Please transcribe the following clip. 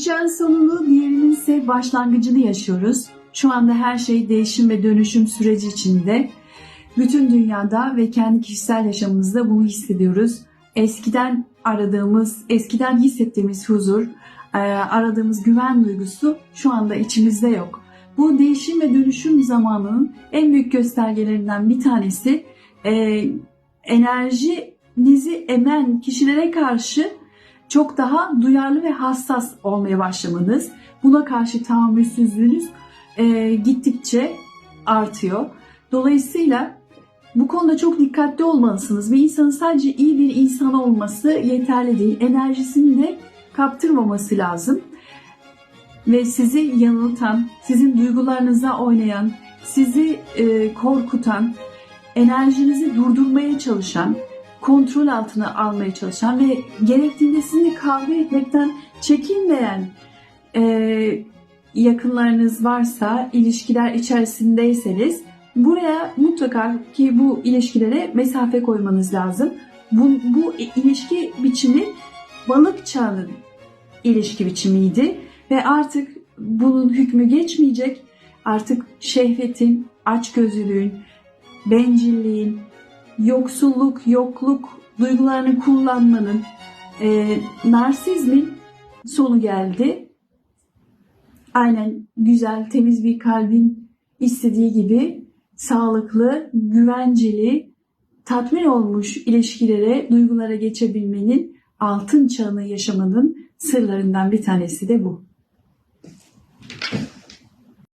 Çağın sonunu, diğerinin ise başlangıcını yaşıyoruz. Şu anda her şey değişim ve dönüşüm süreci içinde. Bütün dünyada ve kendi kişisel yaşamımızda bunu hissediyoruz. Eskiden aradığımız, eskiden hissettiğimiz huzur, e, aradığımız güven duygusu şu anda içimizde yok. Bu değişim ve dönüşüm zamanının en büyük göstergelerinden bir tanesi e, enerjinizi emen kişilere karşı çok daha duyarlı ve hassas olmaya başlamanız. Buna karşı tahammülsüzlüğünüz e, gittikçe artıyor. Dolayısıyla bu konuda çok dikkatli olmalısınız. Bir insanın sadece iyi bir insan olması yeterli değil. Enerjisini de kaptırmaması lazım. Ve sizi yanıltan, sizin duygularınıza oynayan, sizi e, korkutan, enerjinizi durdurmaya çalışan, kontrol altına almaya çalışan ve gerektiğinde sizinle kavga etmekten çekinmeyen e, yakınlarınız varsa, ilişkiler içerisindeyseniz buraya mutlaka ki bu ilişkilere mesafe koymanız lazım. Bu, bu ilişki biçimi balık çağının ilişki biçimiydi ve artık bunun hükmü geçmeyecek. Artık şehvetin, açgözlülüğün, bencilliğin, yoksulluk, yokluk duygularını kullanmanın, e, narsizmin sonu geldi. Aynen güzel, temiz bir kalbin istediği gibi sağlıklı, güvenceli, tatmin olmuş ilişkilere, duygulara geçebilmenin altın çağını yaşamanın sırlarından bir tanesi de bu.